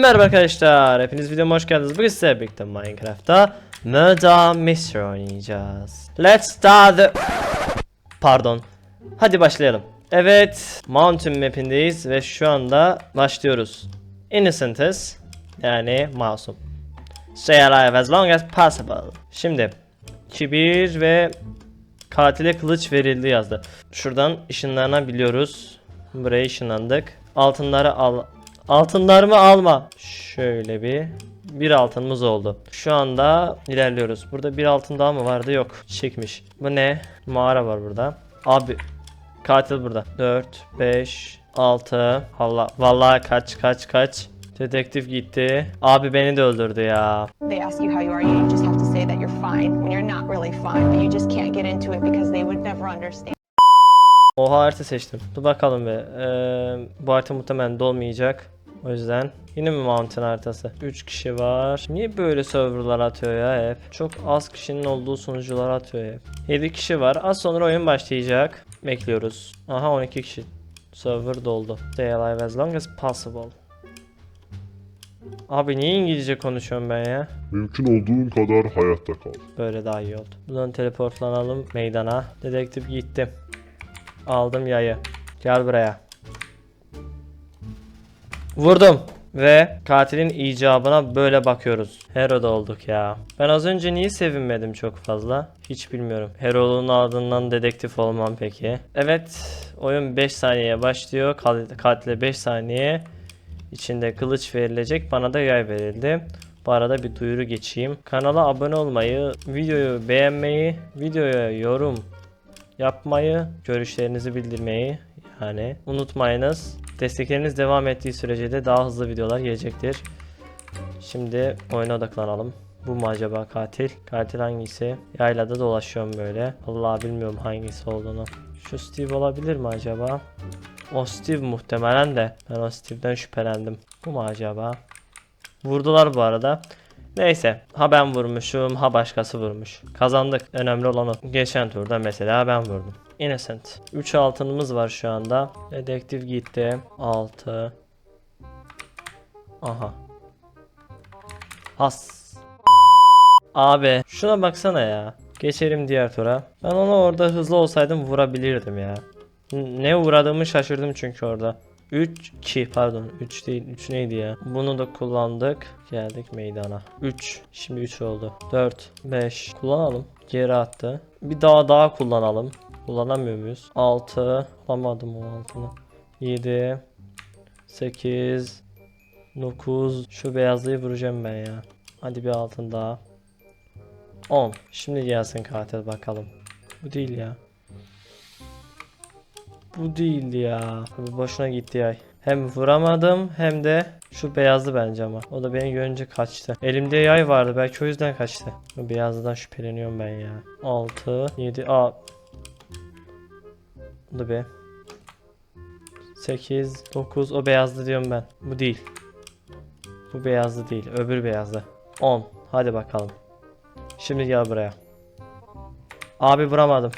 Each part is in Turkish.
Merhaba arkadaşlar, hepiniz videoma hoş geldiniz. Bugün size birlikte Minecraft'ta Murder Mystery oynayacağız. Let's start the... Pardon. Hadi başlayalım. Evet, Mountain Map'indeyiz ve şu anda başlıyoruz. Innocentes, yani masum. Stay alive as long as possible. Şimdi, kibir ve katile kılıç verildi yazdı. Şuradan ışınlanabiliyoruz. Buraya ışınlandık. Altınları al. Altınlarımı alma. Şöyle bir bir altınımız oldu. Şu anda ilerliyoruz. Burada bir altın daha mı vardı? Yok. Çekmiş. Bu ne? Mağara var burada. Abi katil burada. 4 5 6 Allah vallahi kaç kaç kaç. Dedektif gitti. Abi beni de öldürdü ya. they ask you how you are, you just have to say that you're fine when you're not really fine, but you just can't get into it because they would never understand. Oha harita seçtim. Dur bakalım be. Ee, bu harita muhtemelen dolmayacak. O yüzden yine mi mountain haritası? 3 kişi var. Niye böyle serverlar atıyor ya hep? Çok az kişinin olduğu sunucular atıyor hep. 7 kişi var. Az sonra oyun başlayacak. Bekliyoruz. Aha 12 kişi. Server doldu. Stay alive as long as possible. Abi niye İngilizce konuşuyorum ben ya? Mümkün olduğun kadar hayatta kal. Böyle daha iyi oldu. Buradan teleportlanalım meydana. Dedektif gittim. Aldım yayı. Gel buraya. Vurdum. Ve katilin icabına böyle bakıyoruz. Hero'da olduk ya. Ben az önce niye sevinmedim çok fazla? Hiç bilmiyorum. Hero'luğun ardından dedektif olmam peki. Evet. Oyun 5 saniyeye başlıyor. Katile 5 saniye içinde kılıç verilecek. Bana da yay verildi. Bu arada bir duyuru geçeyim. Kanala abone olmayı, videoyu beğenmeyi, videoya yorum yapmayı, görüşlerinizi bildirmeyi yani unutmayınız. Destekleriniz devam ettiği sürece de daha hızlı videolar gelecektir. Şimdi oyuna odaklanalım. Bu mu acaba katil? Katil hangisi? Yaylada dolaşıyorum böyle. Allah bilmiyorum hangisi olduğunu. Şu Steve olabilir mi acaba? O Steve muhtemelen de. Ben o Steve'den şüphelendim. Bu mu acaba? Vurdular bu arada. Neyse. Ha ben vurmuşum ha başkası vurmuş. Kazandık. Önemli olan o. Geçen turda mesela ben vurdum. Innocent. 3 altınımız var şu anda. Dedektif gitti. 6. Aha. Has. Abi şuna baksana ya. Geçelim diğer tura. Ben ona orada hızlı olsaydım vurabilirdim ya. Ne uğradığımı şaşırdım çünkü orada. 3 2 pardon 3 değil 3 neydi ya? Bunu da kullandık. Geldik meydana. 3 şimdi 3 oldu. 4 5 kullanalım. Geri attı. Bir daha daha kullanalım. Kullanamıyor muyuz? 6 alamadım o altını. 7 8 9 şu beyazlıyı vuracağım ben ya. Hadi bir altın daha. 10. Şimdi gelsin katil bakalım. Bu değil ya. Bu değildi ya. Bu boşuna gitti ya. Hem vuramadım hem de şu beyazlı bence ama. O da beni görünce kaçtı. Elimde yay vardı belki o yüzden kaçtı. Bu beyazlıdan şüpheleniyorum ben ya. 6, 7, a. Bu da be. 8, 9 o beyazlı diyorum ben. Bu değil. Bu beyazlı değil. Öbür beyazlı. 10. Hadi bakalım. Şimdi gel buraya. Abi vuramadım.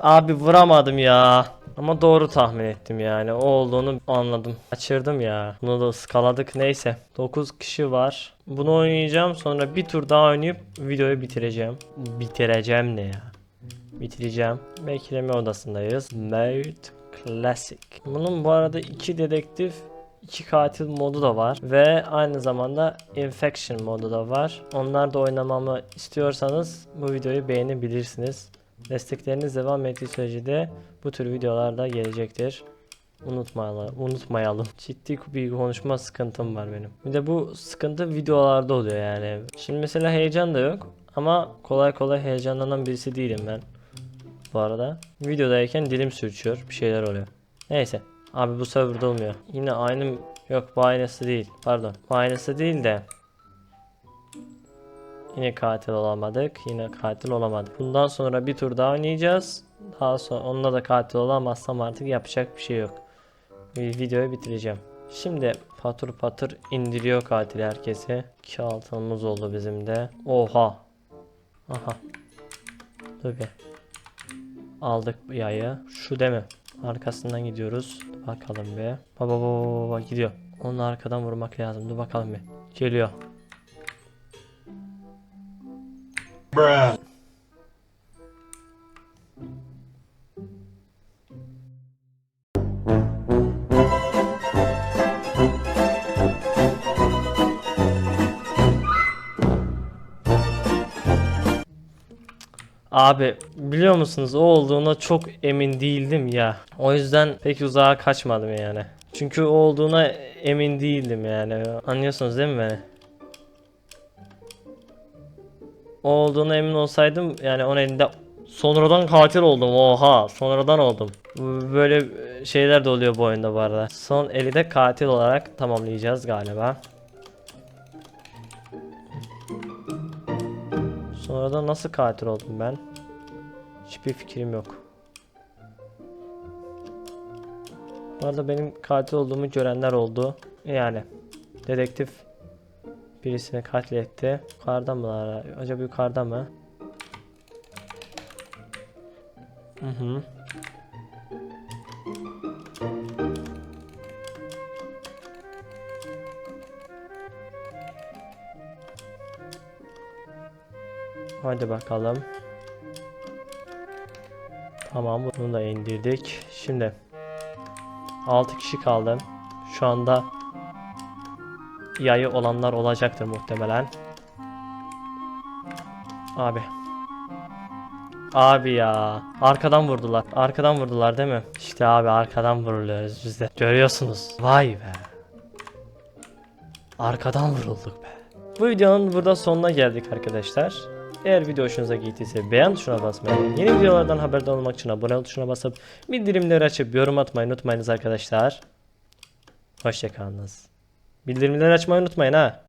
Abi vuramadım ya. Ama doğru tahmin ettim yani. O olduğunu anladım. Kaçırdım ya. Bunu da ıskaladık. Neyse. 9 kişi var. Bunu oynayacağım. Sonra bir tur daha oynayıp videoyu bitireceğim. Bitireceğim ne ya? Bitireceğim. Bekleme odasındayız. Mode Classic. Bunun bu arada iki dedektif iki katil modu da var ve aynı zamanda infection modu da var. Onlar da oynamamı istiyorsanız bu videoyu beğenebilirsiniz. Destekleriniz devam ettiği sürece de bu tür videolar da gelecektir. Unutmayalım, unutmayalım. Ciddi bir konuşma sıkıntım var benim. Bir de bu sıkıntı videolarda oluyor yani. Şimdi mesela heyecan da yok ama kolay kolay heyecanlanan birisi değilim ben. Bu arada videodayken dilim sürçüyor, bir şeyler oluyor. Neyse. Abi bu serverda olmuyor. Yine aynı yok bu aynısı değil. Pardon. Bu aynısı değil de Yine katil olamadık. Yine katil olamadık. Bundan sonra bir tur daha oynayacağız. Daha sonra onunla da katil olamazsam artık yapacak bir şey yok. Videoyu bitireceğim. Şimdi patır patır indiriyor katil herkesi. İki altınımız oldu bizim de. Oha. Aha. Dur. Aldık bu yayı. Şu mi? Arkasından gidiyoruz. Bakalım bir. Baba baba baba gidiyor. Onu arkadan vurmak lazım. Dur bakalım bir. Geliyor. Abi biliyor musunuz o olduğuna çok emin değildim ya. O yüzden pek uzağa kaçmadım yani. Çünkü o olduğuna emin değildim yani. Anlıyorsunuz değil mi beni? O olduğuna emin olsaydım yani onun elinde sonradan katil oldum. Oha sonradan oldum. Böyle şeyler de oluyor bu oyunda bu arada. Son eli de katil olarak tamamlayacağız galiba. Sonradan nasıl katil oldum ben? Hiçbir fikrim yok. Bu arada benim katil olduğumu görenler oldu. Yani dedektif birisini katletti. Yukarıda mı? Acaba yukarıda mı? Hı hı. Hadi bakalım. Tamam bunu da indirdik. Şimdi 6 kişi kaldı. Şu anda yayı olanlar olacaktır muhtemelen. Abi. Abi ya. Arkadan vurdular. Arkadan vurdular değil mi? İşte abi arkadan vuruluyoruz biz de. Görüyorsunuz. Vay be. Arkadan vurulduk be. Bu videonun burada sonuna geldik arkadaşlar. Eğer video hoşunuza gittiyse beğen tuşuna basmayı, yeni videolardan haberdar olmak için abone ol tuşuna basıp bildirimleri açıp yorum atmayı unutmayınız arkadaşlar. Hoşçakalınız. Bildirimleri açmayı unutmayın ha.